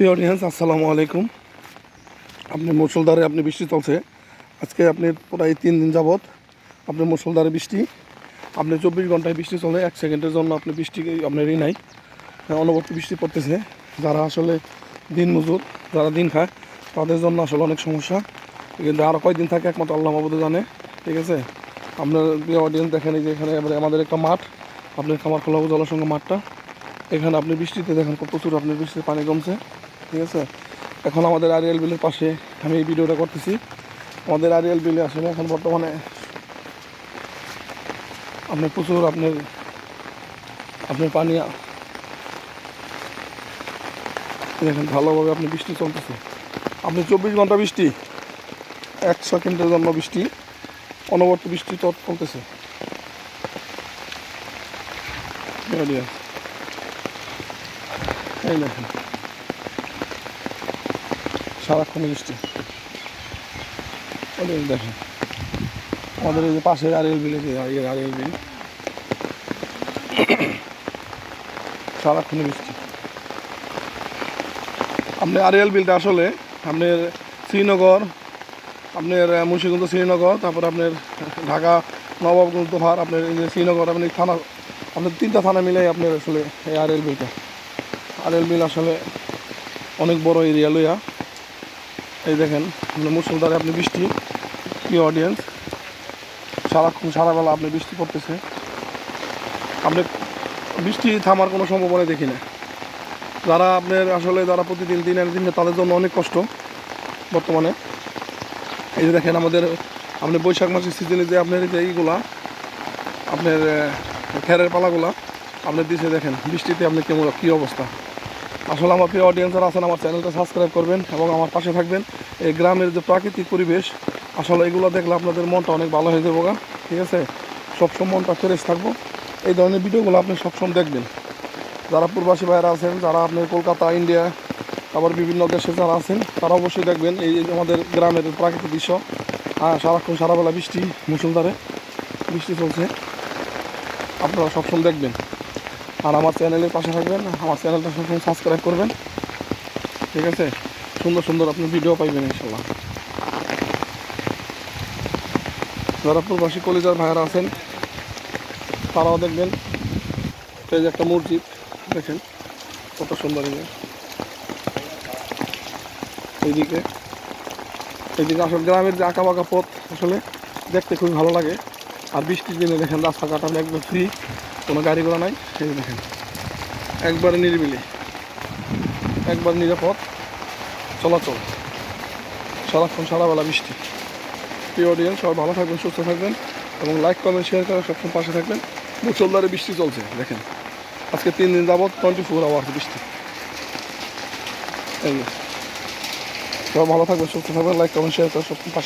প্রিয় অডিয়েন্স আসসালামু আলাইকুম। আপনি মুসলধারে আপনি বৃষ্টি চলছে। আজকে আপনি প্রায় তিন দিন যাবৎ আপনি মুসলধারে বৃষ্টি। আপনি চব্বিশ ঘন্টায় বৃষ্টি চলে, এক সেকেন্ডের জন্য আপনি বৃষ্টি আপনারই নাই। অনবর্তী বৃষ্টি পড়তেছে। যারা আসলে দিন মজুর, যারা দিন খায়, তাদের জন্য আসলে অনেক সমস্যা। কিন্তু আরও কয়দিন থাকে, একমাত্র আল্লাহ মাবুদে জানে। ঠিক আছে? আপনার প্রিয় অডিয়েন্স দেখেন যে এখানে আমাদের একটা মাঠ। আপনার খামার খোলা জলসংঘ মাঠটা। এখানে আপনি বৃষ্টিতে দেখেন প্রচুর আপনার বৃষ্টিতে পানি কমছে ঠিক আছে? এখন আমাদের আরিয়াল বিলের পাশে আমি এই ভিডিওটা করতেছি। আমাদের আরিয়াল বিলে আসলে এখন বর্তমানে আপনার প্রচুর আপনার আপনার পানি দেখেন, ভালোভাবে আপনি বৃষ্টি চলতেছে। আপনি চব্বিশ ঘণ্টা বৃষ্টি, এক সেকেন্ডের জন্য বৃষ্টি, অনবর্ত বৃষ্টি চল- চলতেছে। এই দেখেন। সারাক্ষণ বৃষ্টি। ওদের দেখেন। আমাদের এই যে পাশে আরিয়াল বিল আছে আরিয়াল আরিয়াল বিল। সারাক্ষণ বৃষ্টি। আপনি আরিয়াল বিলটা আসলে আপনার শ্রীনগর, আপনার মুন্সিগঞ্জ শ্রীনগর, তারপর আপনার ঢাকা, নবাবগঞ্জ দোহার, আপনার এই যে শ্রীনগর, আপনি থানা, আপনার তিনটা থানা মিলাই আপনার আসলে এই আরএল বিলটা। আরএল বিল আসলে অনেক বড় এরিয়া লইয়া। এই দেখেন আপনার মুসলধারে আপনি বৃষ্টি, কি অডিয়েন্স সারাক্ষণ সারাবেলা আপনি বৃষ্টি পড়তেছে। আপনি বৃষ্টি থামার কোনো সম্ভাবনা দেখি না। যারা আপনার আসলে যারা প্রতিদিন দিনের দিনে তাদের জন্য অনেক কষ্ট বর্তমানে। এই যে দেখেন আমাদের, আপনি বৈশাখ মাসের সিজনে যে আপনার যে এইগুলা, আপনার খেরের পালাগুলা, আপনি দিছে দেখেন, বৃষ্টিতে আপনি কেমন, কী অবস্থা? আসলে আমার প্রিয় অডিয়েন্স যারা আছেন, আমার চ্যানেলটা সাবস্ক্রাইব করবেন এবং আমার পাশে থাকবেন। এই গ্রামের যে প্রাকৃতিক পরিবেশ, আসলে এগুলো দেখলে আপনাদের মনটা অনেক ভালো হয়ে যাব ঠিক আছে? সবসময় মনটা ফ্রেশ থাকব। এই ধরনের ভিডিওগুলো আপনি সবসময় দেখবেন। যারা প্রবাসী ভাইরা আছেন, যারা আপনার কলকাতা, ইন্ডিয়া, আবার বিভিন্ন দেশে যারা আছেন, তারা অবশ্যই দেখবেন এই আমাদের গ্রামের প্রাকৃতিক দৃশ্য। হ্যাঁ সারাক্ষণ সারাবেলা বৃষ্টি মুসলধারে বৃষ্টি চলছে। আপনারা সবসময় দেখবেন। আর আমার চ্যানেলের পাশে থাকবেন, আমার চ্যানেলটা সবসময় সাবস্ক্রাইব করবেন। ঠিক আছে? সুন্দর সুন্দর আপনি ভিডিও পাইবেন ইনশাল্লাহ যারা প্রবাসী কলিজার ভাইয়ারা আছেন, তারাও দেখবেন, এই যে একটা মসজিদ, দেখেন, কত সুন্দর। এইদিকে এইদিকে আসলে গ্রামের যে আঁকা বাঁকা পথ, আসলে দেখতে খুবই ভালো লাগে। আর বৃষ্টির দিনে দেখেন রাস্তাঘাট আপনি একদম ফ্রি কোনো গাড়ি ঘোড়া নাই। এই দেখেন। একবারে নিরিবিলি। একবার নিরাপদ চলাচল। সারাক্ষণ সারাবেলা বৃষ্টি। প্রিয় অডিয়েন্স সবাই ভালো থাকবেন, সুস্থ থাকবেন এবং লাইক কমেন্ট শেয়ার করে সবসময় পাশে থাকবেন। মুসলধারে বৃষ্টি চলছে, দেখেন। আজকে তিন দিন যাবৎ টোয়েন্টি ফোর আওয়ার্স বৃষ্টি সবাই ভালো থাকবেন, সুস্থ থাকবেন লাইক কমেন্ট শেয়ার করে সবসময় পাশে